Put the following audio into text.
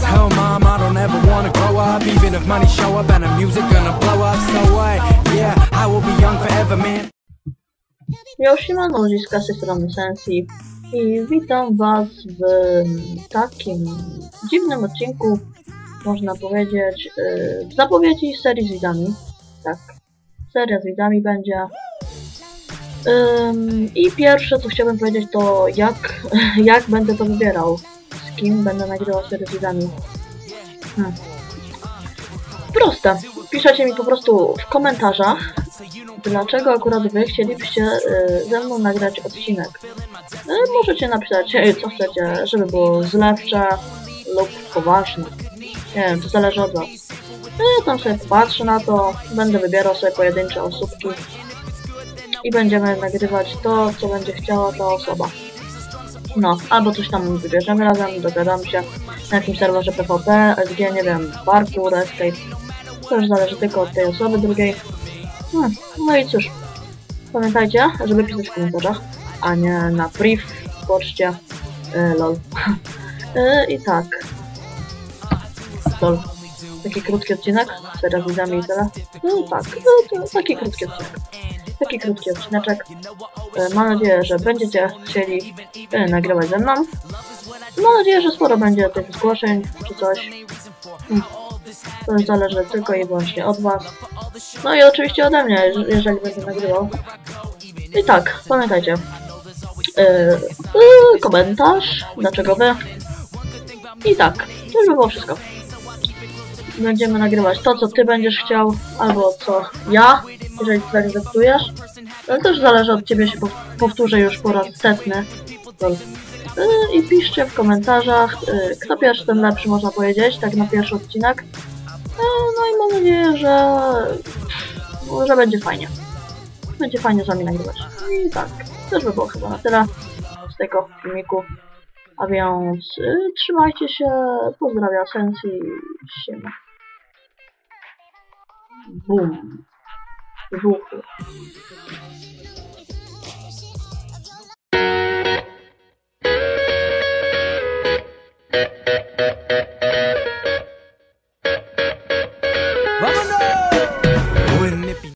Tell mom I don't ever wanna grow up, even if money show up and the music gonna blow up. So what? Yeah, I will be young forever, man. Z tej strony Sensi i witam was w takim dziwnym odcinku, można powiedzieć, yy, w zapowiedzi serii z widami. Tak, seria z widami będzie. I pierwsze co chciałbym powiedzieć to jak, jak będę to wybierał, z kim będę nagrywał z widami. Hmm. Proste. Piszecie mi po prostu w komentarzach, dlaczego akurat wy chcielibyście y, ze mną nagrać odcinek. Y, możecie napisać, y, co chcecie, żeby było zlepcze lub poważne. Nie wiem, to zależy od was. Ja tam sobie popatrzę na to, będę wybierał sobie pojedyncze osóbki i będziemy nagrywać to, co będzie chciała ta osoba. No, albo coś tam wybierzemy razem, dogadamy się na jakimś serwerze PvP, SG, nie wiem, parkour, escape. To już zależy tylko od tej osoby drugiej. Hmm, no i cóż, pamiętajcie, żeby pisać w komentarzach, a nie na priv, w poczcie, yy, lol. yy, I tak. Lol. Taki krótki odcinek, seria z widzami i tyle. No tak, no, to taki krótki odcinek. Taki krótki odcineczek. E, Mam nadzieję, że będziecie chcieli e, nagrywać ze mną. Mam nadzieję, że sporo będzie tych zgłoszeń czy coś. Hmm. To już zależy tylko i wyłącznie od Was. No i oczywiście ode mnie, jeż- jeżeli będę nagrywał. I tak, pamiętajcie. Yy, yy, komentarz, dlaczego Wy. I tak, to już by było wszystko. Będziemy nagrywać to, co Ty będziesz chciał, albo co ja, jeżeli tak zdecydujesz. Ale to już zależy od Ciebie, się pow- powtórzę już po raz setny. Yy, I piszcie w komentarzach, yy, kto pierwszy, ten lepszy, można powiedzieć, tak na pierwszy odcinek. Yy, No i mam nadzieję, że, że będzie fajnie. Będzie fajnie z Wami nagrywać. I tak, już by było chyba na tyle z tego filmiku. A więc yy, trzymajcie się, pozdrawiam Sensi, siema. 可是我。